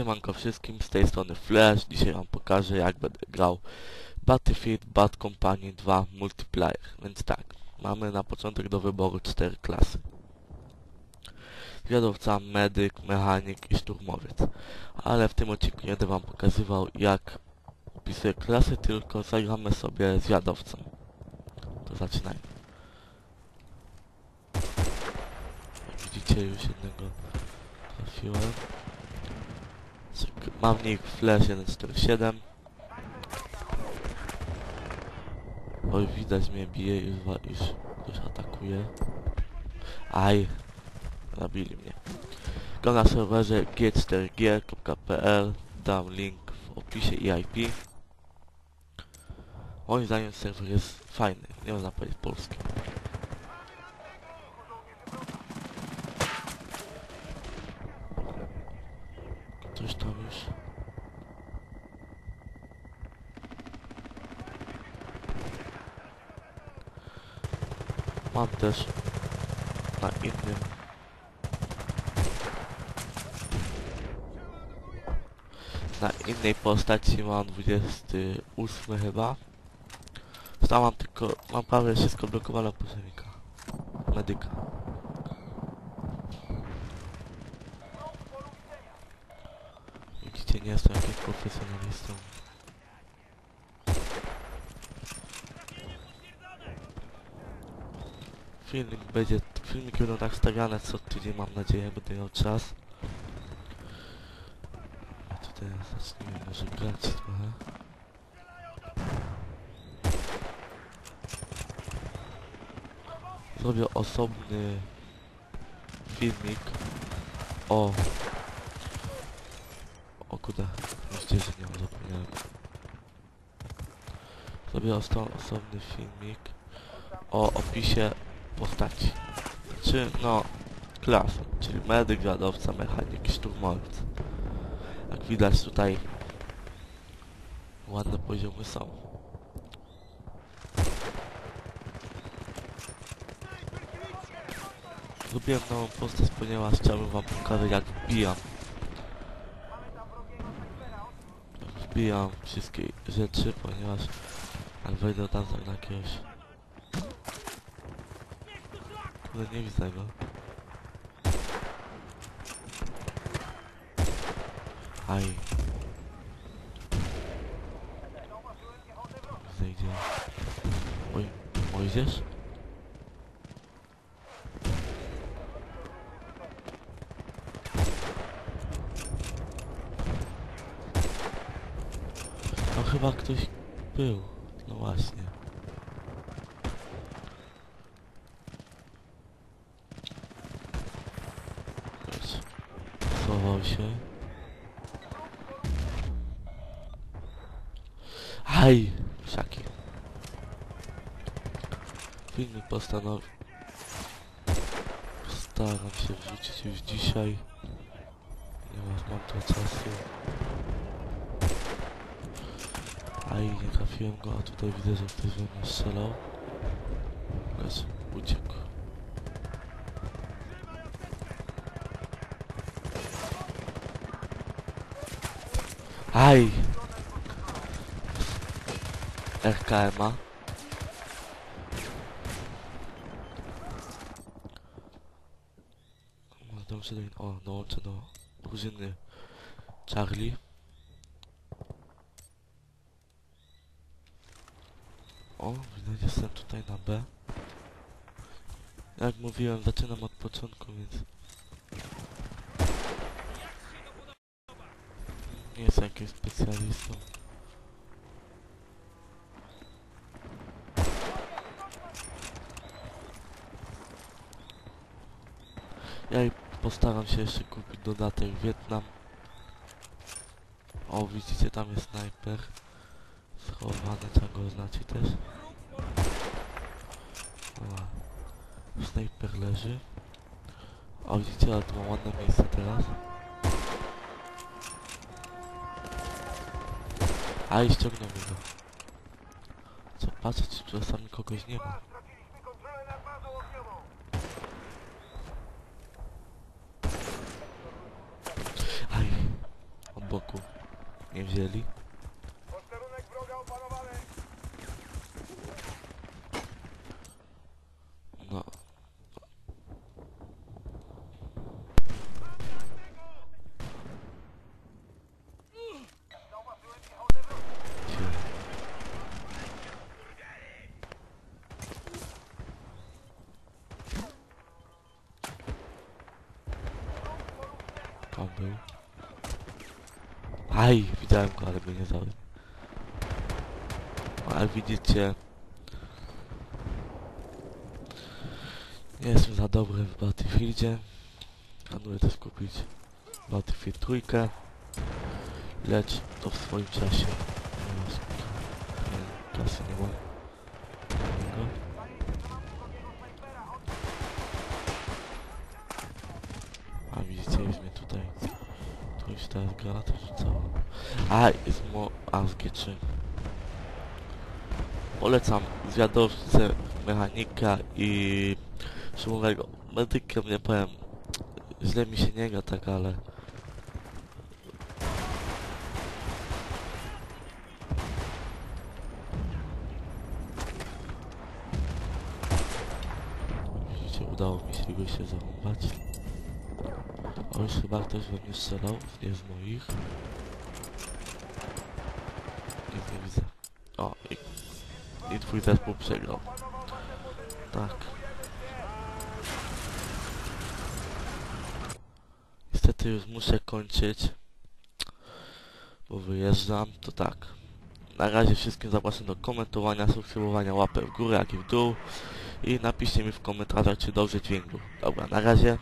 Siemanko wszystkim, z tej strony Flash. Dzisiaj wam pokażę jak będę grał Battlefield Bad Company 2 Multiplayer. Więc tak, mamy na początek do wyboru cztery klasy. Zwiadowca, medyk, mechanik i szturmowiec. Ale w tym odcinku będę wam pokazywał jak opisuję klasy, tylko zagramy sobie zwiadowcą. To zaczynajmy. Jak widzicie już jednego trafiłem. Nick flash 147. Oj, widać mnie bije, już, już ktoś atakuje. Aj, zabili mnie. Go na serwerze g4g.pl, dam link w opisie i IP. Moim zdaniem serwer jest fajny, nie można powiedzieć polski. Ktoś tam już. Mam też na innym. Na innej postaci mam 28 chyba. Tam mam tylko, mam prawie wszystko blokowane pozemika. Medyka. Widzicie, nie jestem jakimś profesjonalistą. Filmik będzie, filmiki będą tak stawiane co tydzień, mam nadzieję, będę miał czas. A tutaj zacznijmy może grać trochę. Zrobię osobny filmik o o kurde, myślcie, że nie zapomniałem. Zrobię osobny filmik o opisie postaci. Czy, no, klas, czyli medyk, wiadowca, mechanik szturmowiec. Jak widać tutaj ładne poziomy są. Lubiłem nową postać, ponieważ chciałbym wam pokazać jak wbijam wbijam wszystkie rzeczy, ponieważ jak wejdę tam na jakiegoś... Kurde, nie widzę go. Aj. Zejdzie. Oj, Mojżesz? No chyba ktoś był. No właśnie. Się. Aj! Szaki. Filmik postanowił. Staram się wrzucić już dzisiaj. Ponieważ mam to czasu. Aj, nie trafiłem go, a tutaj widzę, że ktoś we mnie strzelał. Lecz uciekł. Aj! RKMA. No, Dobrze, do- o, dołączę do drużyny Charlie. O, widać jestem tutaj na B. Jak mówiłem, zaczynam od początku, więc... Jestem jakimś specjalistą. Ja postaram się jeszcze kupić dodatek Wietnam. O, widzicie, tam jest snajper. Schowany, trzeba go oznaczyć też. O, snajper leży. O, widzicie, ale tu mam ładne miejsce teraz. A i ściągnąłem go. Co, patrzę, czy czasami kogoś nie ma. Aj. boku nie wzięli. Tam był. Aj, widziałem go, ale mnie nie zabił. Ale widzicie, nie jestem za dobry w Battlefieldzie. Planuję też kupić Battlefield trójkę. Lecz to w swoim czasie. Teraz, nie, mam. Tego. A widzicie, już mnie tutaj to już teraz granatę rzucało. A, jest mo... A, z G3. Polecam zwiadowcę, mechanika i szumowego. Medykiem nie powiem, źle mi się nie gra tak, ale... Udało mi się go się zarąbać. Już chyba ktoś we mnie strzelał, nie z moich. Nic nie widzę. O, i, i twój zespół przegrał. Tak. Niestety już muszę kończyć, bo wyjeżdżam, to tak. Na razie wszystkim zapraszam do komentowania, subskrybowania, łapę w górę, jak i w dół i napiszcie mi w komentarzach, czy dobrze dźwięku. Dobra, na razie.